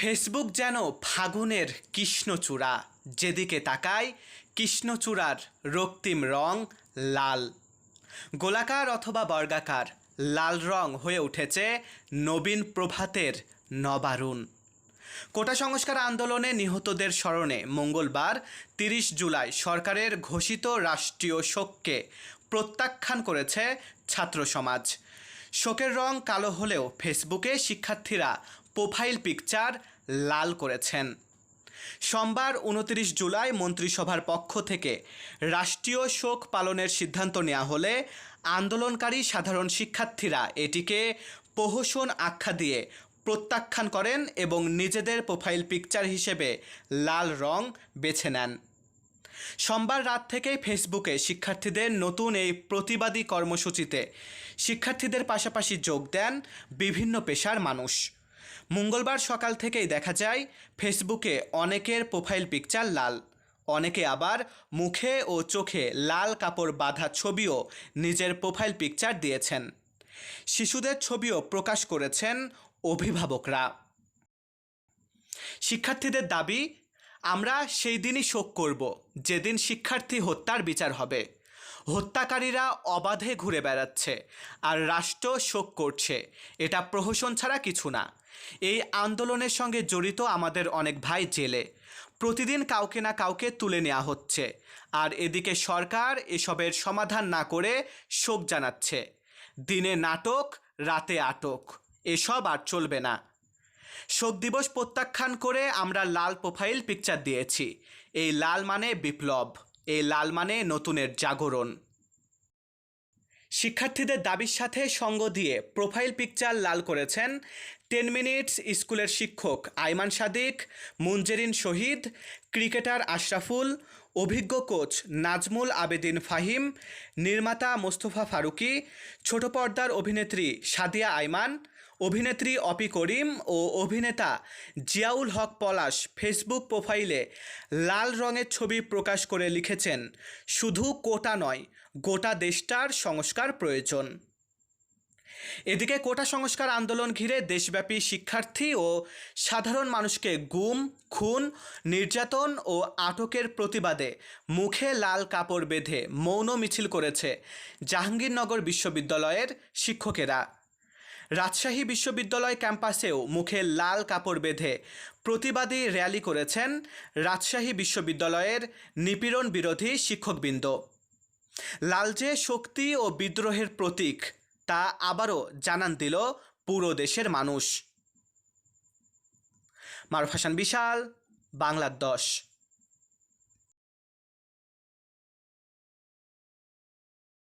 Facebook যেন ফাগুনের কৃষ্ণচূড়া। যেদিকে তাকায় কৃষ্ণচূড়ার রক্তিম রং লাল। গোলাকার অথবা বর্গাকার, লাল রং হয়ে উঠেছে নবীন প্রভাতের নবারুণ। কোটা সংস্কার আন্দোলনে নিহতদের স্মরণে মঙ্গলবার, তিরিশ জুলাই, সরকারের ঘোষিত রাষ্ট্রীয় শোককে প্রত্যাখ্যান করেছে ছাত্র সমাজ শোকের রং কালো হলেও ফেসবুকে শিক্ষার্থীরা প্রোফাইল পিকচার লাল করেছেন। সোমবার উনত্রিশ জুলাই মন্ত্রিসভার পক্ষ থেকে রাষ্ট্রীয় শোক পালনের সিদ্ধান্ত নেওয়া হলে আন্দোলনকারী সাধারণ শিক্ষার্থীরা এটিকে প্রহসন আখ্যা দিয়ে প্রত্যাখ্যান করেন এবং নিজেদের প্রোফাইল পিকচার হিসেবে লাল রং বেছে নেন। সোমবার রাত থেকেই ফেসবুকে শিক্ষার্থীদের নতুন এই প্রতিবাদী কর্মসূচিতে শিক্ষার্থীদের পাশাপাশি যোগ দেন বিভিন্ন পেশার মানুষ। মঙ্গলবার সকাল থেকেই দেখা যায়, ফেসবুকে অনেকের প্রোফাইল পিকচার লাল। অনেকে আবার মুখে ও চোখে লাল কাপড় বাঁধা ছবিও নিজের প্রোফাইল পিকচার দিয়েছেন। শিশুদের ছবিও প্রকাশ করেছেন অভিভাবকরা। শিক্ষার্থীদের দাবি, আমরা সেই দিনই শোক করব, যেদিন শিক্ষার্থী হত্যার বিচার হবে। হত্যাকারীরা অবাধে ঘুরে বেড়াচ্ছে আর রাষ্ট্র শোক করছে। এটা প্রহসন ছাড়া কিছু না। এই আন্দোলনের সঙ্গে জড়িত আমাদের অনেক ভাই জেলে। প্রতিদিন কাউকে না কাউকে তুলে নেওয়া হচ্ছে আর এদিকে সরকার এসবের সমাধান না করে শোক জানাচ্ছে। দিনে নাটক, রাতে আটক। এসব আর চলবে না। শোক দিবস প্রত্যাখ্যান করে আমরা লাল প্রোফাইল পিকচার দিয়েছি। এই লাল মানে বিপ্লব। এই লাল মানে নতুনের জাগরণ। শিক্ষার্থীদের দাবির সাথে সঙ্গ দিয়ে প্রোফাইল পিকচার লাল করেছেন টেন মিনিটস স্কুলের শিক্ষক আইমান সাদিক, মুনজেরিন শহীদ, ক্রিকেটার আশরাফুল, অভিজ্ঞ কোচ নাজমুল আবেদিন ফাহিম, নির্মাতা মোস্তফা ফারুকি, ছোট পর্দার অভিনেত্রী সাদিয়া আইমান অভিনেত্রী অপি করিম ও অভিনেতা জিয়াউল হক পলাশ ফেসবুক প্রোফাইলে লাল রঙের ছবি প্রকাশ করে লিখেছেন, শুধু কোটা নয়, গোটা দেশটার সংস্কার প্রয়োজন। এদিকে কোটা সংস্কার আন্দোলন ঘিরে দেশব্যাপী শিক্ষার্থী ও সাধারণ মানুষকে গুম, খুন, নির্যাতন ও আটকের প্রতিবাদে মুখে লাল কাপড় বেঁধে মৌন মিছিল করেছে জাহাঙ্গীরনগর বিশ্ববিদ্যালয়ের শিক্ষকেরা। রাজশাহী বিশ্ববিদ্যালয় ক্যাম্পাসেও মুখে লাল কাপড় বেঁধে প্রতিবাদী র্যালি করেছেন রাজশাহী বিশ্ববিদ্যালয়ের নিপীড়ন বিরোধী শিক্ষকবৃন্দ। লাল যে শক্তি ও বিদ্রোহের প্রতীক, তা আবারও জানান দিল পুরো দেশের মানুষ। মারুফ হাসান বিশাল, বাংলার দশ।